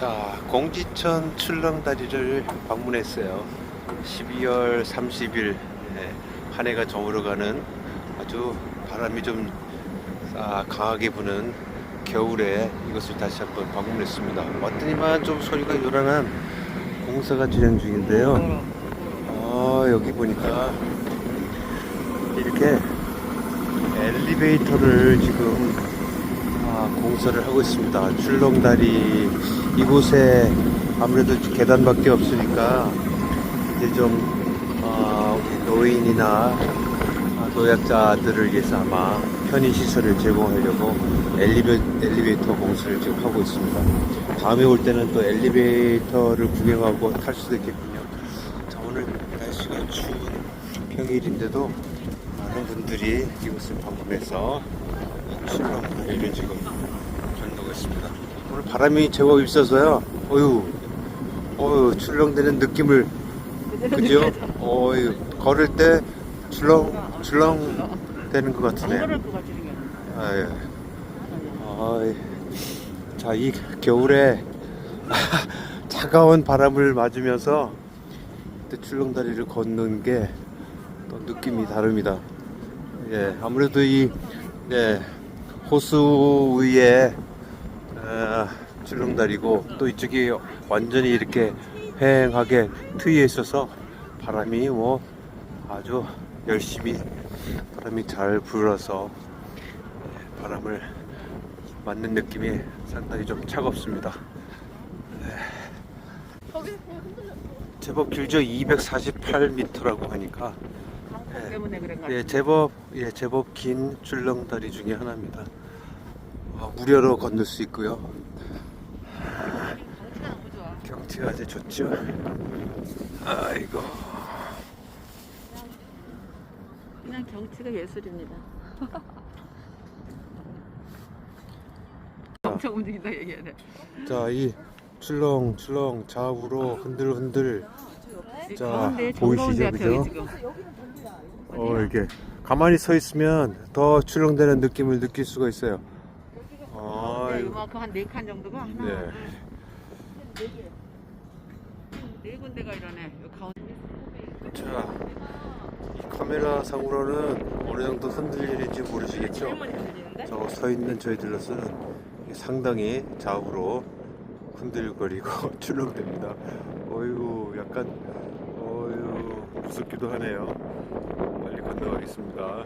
자, 공지천 출렁다리를 방문했어요. 12월 30일 네, 한 해가 저물어가는 아주 바람이 좀 아, 강하게 부는 겨울에 이것을 다시 한번 방문했습니다. 왔더니만 좀 소리가 요란한 공사가 진행 중인데요. 아, 여기 보니까 이렇게 엘리베이터를 지금 아, 공사를 하고 있습니다. 출렁다리 이곳에 아무래도 계단밖에 없으니까 이제 좀 아, 우리 노인이나 아, 노약자들을 위해서 아마 편의 시설을 제공하려고 엘리베, 엘리베이터 공사를 지금 하고 있습니다. 다음에 올 때는 또 엘리베이터를 구경하고 탈 수도 있겠군요. 자, 오늘 날씨가 추운 평일인데도 많은 분들이 이곳을 방문해서 출렁다리를 지금 건너고 있습니다. 오늘 바람이 제법 있어서요. 어유, 어유 출렁대는 느낌을 그죠? 어유 걸을 때 출렁 출렁 되는 것 이게. 아, 예. 아, 자, 이 겨울에 차가운 바람을 맞으면서 또 출렁다리를 걷는 게 또 느낌이 다릅니다. 예, 아무래도 이 예, 호수 위에 어, 출렁다리고 또 이쪽이 완전히 이렇게 휑하게 트여 있어서 바람이 뭐 아주 열심히 바람이 잘 불어서 예, 바람을 맞는 느낌이 상당히 좀 차갑습니다. 제법 길죠? 248m라고 하니까 강풍 때문에 그런 거 예, 제법 예, 제법 긴 출렁다리 중에 하나입니다. 아, 무료로 건널 수 있고요. 경치가 너무 좋아. 경치가 아주 좋죠. 아이고. 그냥 경치가 예술입니다. 엄청 움직인다 얘기해야 돼. 자, 이 출렁 출렁 좌우로 흔들 흔들. 자, 가운데 보이시죠, 그죠? 어, 이렇게 가만히 서 있으면 더 출렁대는 느낌을 느낄 수가 있어요. 네, 아이고. 이만큼 한 네 칸 정도가 하나, 네. 둘, 네 군데가 이러네. 여기 가운데. 자, 이 카메라 상으로는 어느 정도 흔들리는지 모르시겠죠? 저 서 있는 저희들로서는 상당히 좌우로 흔들거리고 출렁댑니다. 어이구, 약간, 어유 무섭기도 하네요. 빨리 건너가겠습니다.